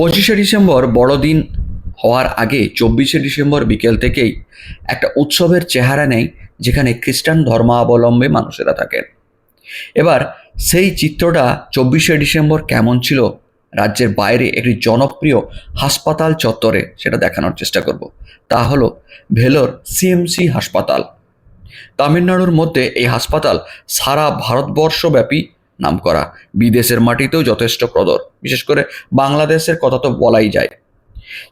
পঁচিশে ডিসেম্বর বড়দিন হওয়ার আগে চব্বিশে ডিসেম্বর বিকেল থেকেই একটা উৎসবের চেহারা নেয় যেখানে খ্রিস্টান ধর্মাবলম্বী মানুষেরা থাকেন। এবার সেই চিত্রটা চব্বিশে ডিসেম্বর কেমন ছিল, রাজ্যের বাইরে একটি জনপ্রিয় হাসপাতাল চত্বরে সেটা দেখানোর চেষ্টা করব। তা হলো ভেলোর সিএমসি হাসপাতাল। তামিলনাড়ুর মধ্যে এই হাসপাতাল সারা ভারতবর্ষব্যাপী নামকরা। বিদেশের মাটিতেও যথেষ্ট প্রদর। বিশেষ করে বাংলাদেশের কথা তো বলাই যায়।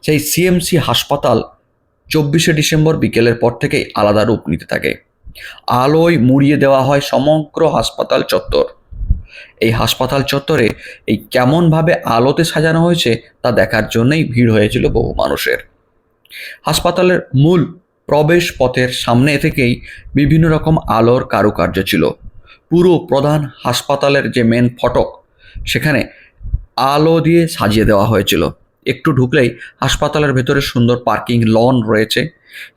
সেই সিএমসি হাসপাতাল চব্বিশে ডিসেম্বর বিকেলের পর থেকেই আলাদা রূপ নিতে থাকে। আলোয় মুড়িয়ে দেওয়া হয় সমগ্র হাসপাতাল চত্বর। এই হাসপাতাল চত্বরে এই কেমনভাবে আলোতে সাজানো হয়েছে তা দেখার জন্যই ভিড় হয়েছিল বহু মানুষের। হাসপাতালের মূল প্রবেশ পথের সামনে থেকেই বিভিন্ন রকম আলোর কারুকার্য ছিল। পুরো প্রধান হাসপাতালের যে মেন ফটক, সেখানে আলো দিয়ে সাজিয়ে দেওয়া হয়েছিল। একটু ঢুকলেই হাসপাতালের ভেতরে সুন্দর পার্কিং লন রয়েছে।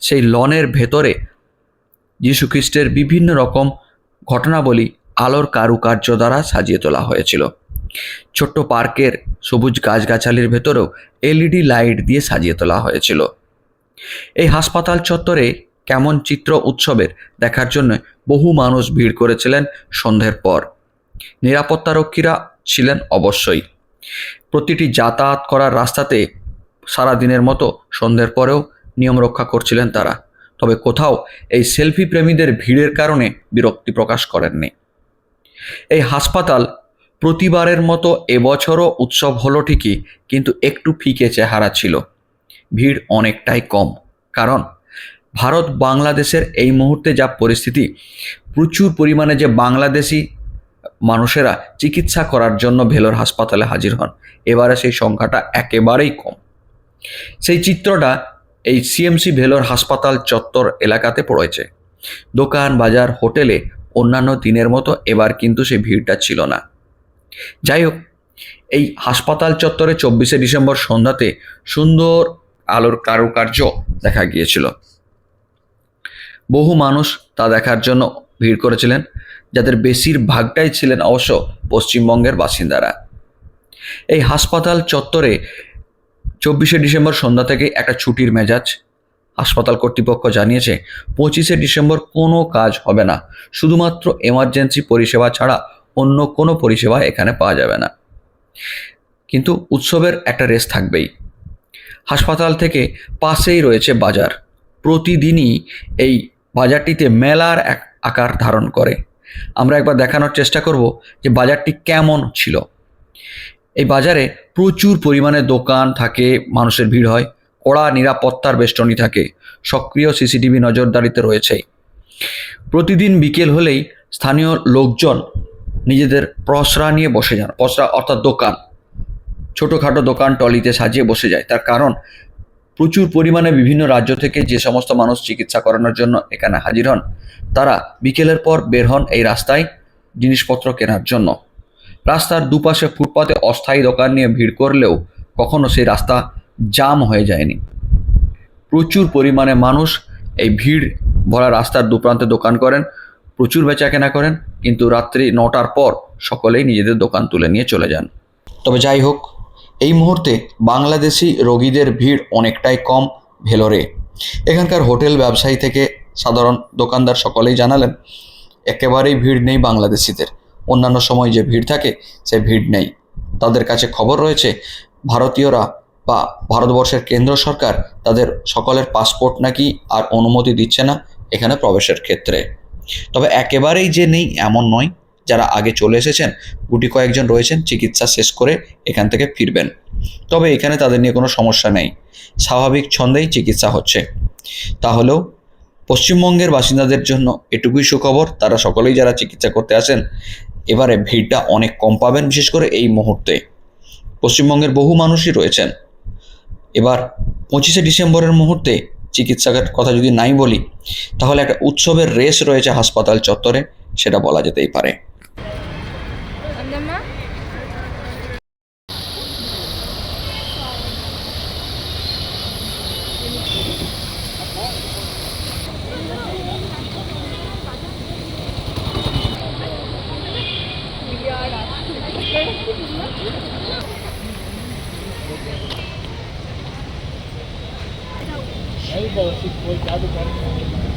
সেই লনের ভেতরে যীশু খ্রিস্টের বিভিন্ন রকম ঘটনাবলী আলোর কারুকার্য দ্বারা সাজিয়ে তোলা হয়েছিল। ছোট্ট পার্কের সবুজ গাছগাছালির ভেতরেও এলইডি লাইট দিয়ে সাজিয়ে তোলা হয়েছিল। এই হাসপাতাল চত্বরে কেমন চিত্র উৎসবের দেখার জন্য বহু মানুষ ভিড় করেছিলেন সন্ধ্যের পর। নিরাপত্তারক্ষীরা ছিলেন অবশ্যই। প্রতিটি যাতায়াত করার রাস্তাতে সারা দিনের মতো সন্ধ্যের পরেও নিয়ম রক্ষা করছিলেন তারা। তবে কোথাও এই সেলফি প্রেমীদের ভিড়ের কারণে বিরক্তি প্রকাশ করেননি। এই হাসপাতাল প্রতিবারের মতো এবছরও উৎসব হলো ঠিকই, কিন্তু একটু ফিকে চেহারা ছিল। ভিড় অনেকটাই কম, কারণ ভারত বাংলাদেশের এই মুহূর্তে যা পরিস্থিতি, প্রচুর পরিমাণে যে বাংলাদেশি মানুষেরা চিকিৎসা করার জন্য ভেলোর হাসপাতালে হাজির হন, এবারে সেই সংখ্যাটা একেবারেই কম। সেই চিত্রটা এই সিএমসি ভেলোর হাসপাতাল চত্বর এলাকাতে পড়েছে। দোকান, বাজার, হোটেলে অন্যান্য দিনের মতো এবার কিন্তু সেই ভিড়টা ছিল না। যাই হোক, এই হাসপাতাল চত্বরে চব্বিশে ডিসেম্বর সন্ধ্যাতে সুন্দর আলোর কারুকার্য দেখা গিয়েছিল। বহু মানুষ তা দেখার জন্য ভিড় করেছিলেন, যাদের বেশিরভাগটাই ছিলেন অবশ্য পশ্চিমবঙ্গের বাসিন্দারা। এই হাসপাতাল চত্বরে চব্বিশে ডিসেম্বর সন্ধ্যা থেকে একটা ছুটির মেজাজ হাসপাতাল কর্তৃপক্ষ জানিয়েছে, পঁচিশে ডিসেম্বর কোনো কাজ হবে না। শুধুমাত্র এমার্জেন্সি পরিষেবা ছাড়া অন্য কোনো পরিষেবা এখানে পাওয়া যাবে না। কিন্তু উৎসবের একটা রেস থাকবেই। হাসপাতাল থেকে পাশেই রয়েছে বাজার। প্রতিদিনই এই বাজারটিতে মেলার এক আকার ধারণ করে। আমরা একবার দেখানোর চেষ্টা করব যে বাজারটি কেমন ছিল। এই বাজারে প্রচুর পরিমাণে দোকান থাকে, মানুষের ভিড় হয়, কড়া নিরাপত্তার বেষ্টনী থাকে, সক্রিয় সিসিটিভি নজরদারিতে রয়েছে। প্রতিদিন বিকেল হলেই স্থানীয় লোকজন নিজেদের পসরা নিয়ে বসে যান, পসরা অর্থাৎ দোকান। ছোটোখাটো দোকান টলিতে সাজিয়ে বসে যায়, তার কারণ প্রচুর পরিমাণে বিভিন্ন রাজ্য থেকে যে সমস্ত মানুষ চিকিৎসা করানোর জন্য এখানে হাজির হন, তারা বিকেলের পর বের হন এই রাস্তায় জিনিসপত্র কেনার জন্য। রাস্তার দুপাশে ফুটপাতে অস্থায়ী দোকান নিয়ে ভিড় করলেও কখনো সেই রাস্তা জাম হয়ে যায়নি। প্রচুর পরিমাণে মানুষ এই ভিড় ভরা রাস্তার দুপ্রান্তে দোকান করেন, প্রচুর বেচা কেনা করেন, কিন্তু রাত্রি নটার পর সকলেই নিজেদের দোকান তুলে নিয়ে চলে যান। তবে যাই হোক এই মুহূর্তে বাংলাদেশি রোগীদের ভিড় অনেকটাই কম ভেলোরে। এখানকার হোটেল ব্যবসায়ী থেকে সাধারণ দোকানদার সকলেই জানালেন, একেবারেই ভিড় নেই বাংলাদেশিদের। অন্যান্য সময় যে ভিড় থাকে, সে ভিড় নেই। তাদের কাছে খবর রয়েছে, ভারতীয়রা বা ভারতবর্ষের কেন্দ্র সরকার তাদের সকলের পাসপোর্ট নাকি আর অনুমতি দিচ্ছে না এখানে প্রবেশের ক্ষেত্রে। তবে একেবারেই যে নেই এমন নয় যারা আগে চলে এসেছেন, গুটি কয়েকজন রয়েছেন, চিকিৎসা শেষ করে এখান থেকে ফিরবেন। তবে এখানে তাদের নিয়ে কোনো সমস্যা নেই। স্বাভাবিক ছন্দেই চিকিৎসা হচ্ছে। তাহলেও পশ্চিমবঙ্গের বাসিন্দাদের জন্য এটুকুই সুখবর, তারা সকলেই যারা চিকিৎসা করতে আসেন, এবারে ভিড়টা অনেক কম পাবেন, বিশেষ করে এই মুহূর্তে। পশ্চিমবঙ্গের বহু মানুষই রয়েছেন। এবার পঁচিশে ডিসেম্বরের মুহূর্তে চিকিৎসকের কথা যদি নাই বলি, তাহলে একটা উৎসবের রেস রয়েছে হাসপাতাল চত্বরে, সেটা বলা যেতেই পারে। Aí, bom, se foi, cabe o cara.